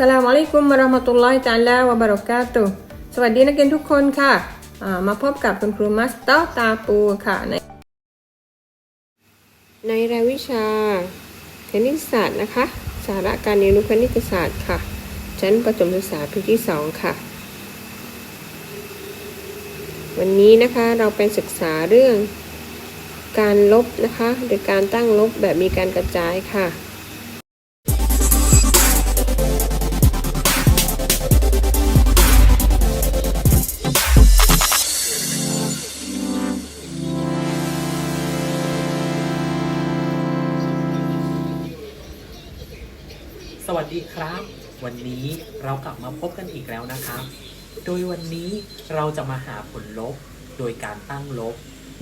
สลามอะลัยกุมวะราะมะตุลลอฮิตะอาลาวะบะเราะกาตุสวัสดีนักเรียนทุกคนค่ะมาพบกับคุณครูมัสเตอร์ตาปูค่ะ ในในรายวิชาคณิตศาสตร์นะคะ สาระการเรียนรู้คณิตศาสตร์ค่ะ ชั้นประถมศึกษาปีที่สองค่ะ วันนี้นะคะเราไปศึกษาเรื่องการลบนะคะโดยการตั้งลบแบบมีการกระจายค่ะ สวัสดีครับ วันนี้เรากลับมาพบกันอีกแล้วนะครับ โดยวันนี้เราจะมาหาผลลบ โดยการตั้งลบ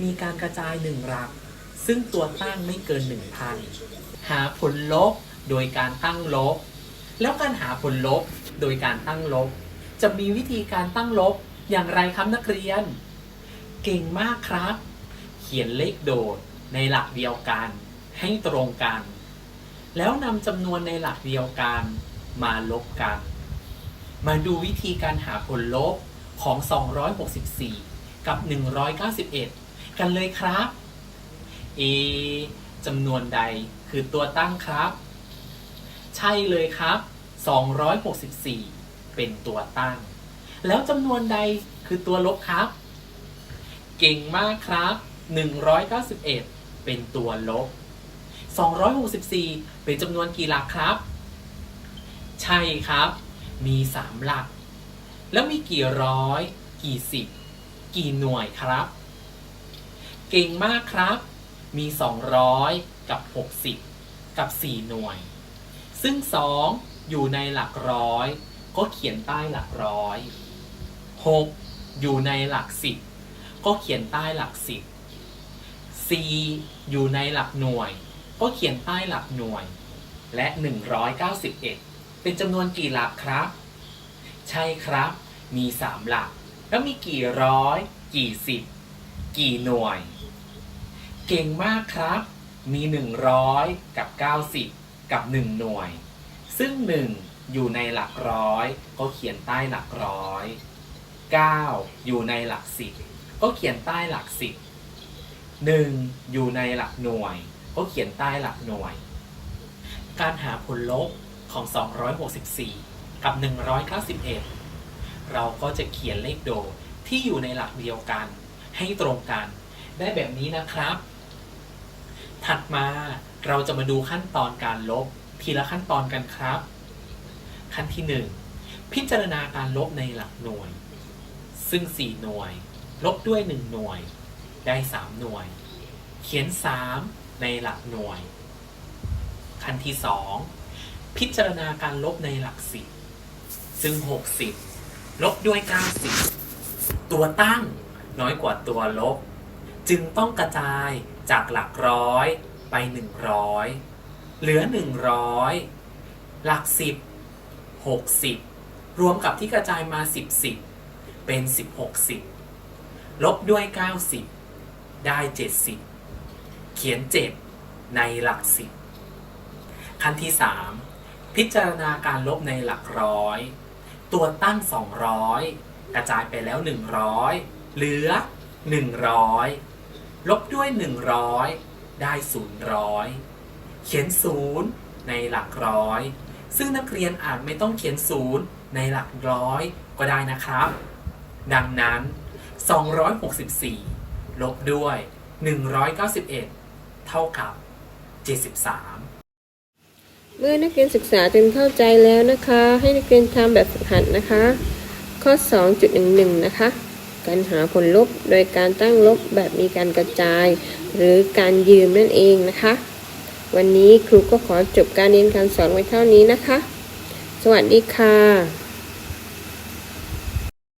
มีการกระจายหนึ่งหลัก ซึ่งตัวตั้งไม่เกิน 1,000 หาผลลบ โดยการตั้งลบ แล้วการหาผลลบ โดยการตั้งลบ จะมีวิธีการตั้งลบอย่างไรครับนักเรียน เก่งมากครับ เขียนเลขโดดในหลักเดียวกัน ให้ตรงกัน แล้วนำจำนวนในหลักเดียวกันมาลบกัน มาดูวิธีการหาผลลบของ 264 กับ 191 กันเลยครับ A จำนวนใดคือตัวตั้งครับ ใช่เลยครับ 264 เป็นตัวตั้ง แล้วจำนวนใดคือตัวลบครับ เก่งมากครับ 191 เป็นตัวลบ 264 เป็นจำนวนกี่หลักครับ ใช่ครับ มี 3 หลัก แล้วมีกี่ร้อย กี่สิบ กี่หน่วยครับ เก่งมากครับ มี 200 กับ 60 กับ 4 หน่วย ซึ่ง 2 อยู่ในหลักร้อย ก็เขียนใต้หลักร้อย 6 อยู่ในหลัก10ก็เขียนใต้หลัก10 4อยู่ในหลักหน่วย ก็เขียนใต้หลักหน่วย และ 191 เป็นจำนวนกี่หลักครับ ใช่ครับ มี 3 หลัก แล้วมีกี่ร้อย กี่สิบ กี่หน่วย เก่งมากครับ มี 100 กับ 90 กับ 1 หน่วย ซึ่ง 1 อยู่ในหลักร้อย ก็เขียนใต้หลักร้อย 9 อยู่ในหลัก10ก็เขียนใต้หลัก10 1อยู่ในหลักหน่วย ก็เขียนใต้หลักหน่วย การหาผลลบของ 264 กับ 191 เราก็จะเขียนเลขโดดที่อยู่ในหลักเดียวกัน ให้ตรงกัน ได้แบบนี้นะครับ ถัดมาเราจะมาดูขั้นตอนการลบ ทีละขั้นตอนกันครับ ขั้นที่ 1 พิจารณาการลบในหลักหน่วย ซึ่ง 4 หน่วย ลบด้วย 1 หน่วย ได้ 3 หน่วย เขียน 3 ในหลักหน่วย ขั้นที่2พิจารณาการลบในหลักสิบซึ่ง 60 ลบด้วย 90 ตัวตั้งน้อยกว่าตัวลบ จึงต้องกระจายจากหลักร้อยไป 100 เหลือ 100 หลัก 10 60 รวมกับที่กระจายมา 10 10 เป็น 16 10 ลบด้วย 90 ได้ 70 เขียน7ในหลัก10ขั้นที่ 3 พิจารณาการลบในหลักร้อย ตัวตั้ง 200 กระจายไปแล้ว 100 เหลือ 100 ลบด้วย 100 ได้ 000 เขียน 0 ในหลักร้อย ซึ่งนักเรียนอาจไม่ต้องเขียน 0 ในหลักร้อยก็ได้นะครับ ดังนั้น 264 ลบด้วย 191 เท่ากับ 73 เมื่อนักเรียนศึกษาจนเข้าใจแล้วนะคะ ให้นักเรียนทำแบบฝึกหัดนะคะ ข้อ 2.11 นะคะ การหาผลลบโดยการตั้งลบแบบมีการกระจาย หรือการยืมนั่นเองนะคะ วันนี้ครูก็ขอจบการเรียนการสอนไว้เท่านี้นะคะ สวัสดีค่ะ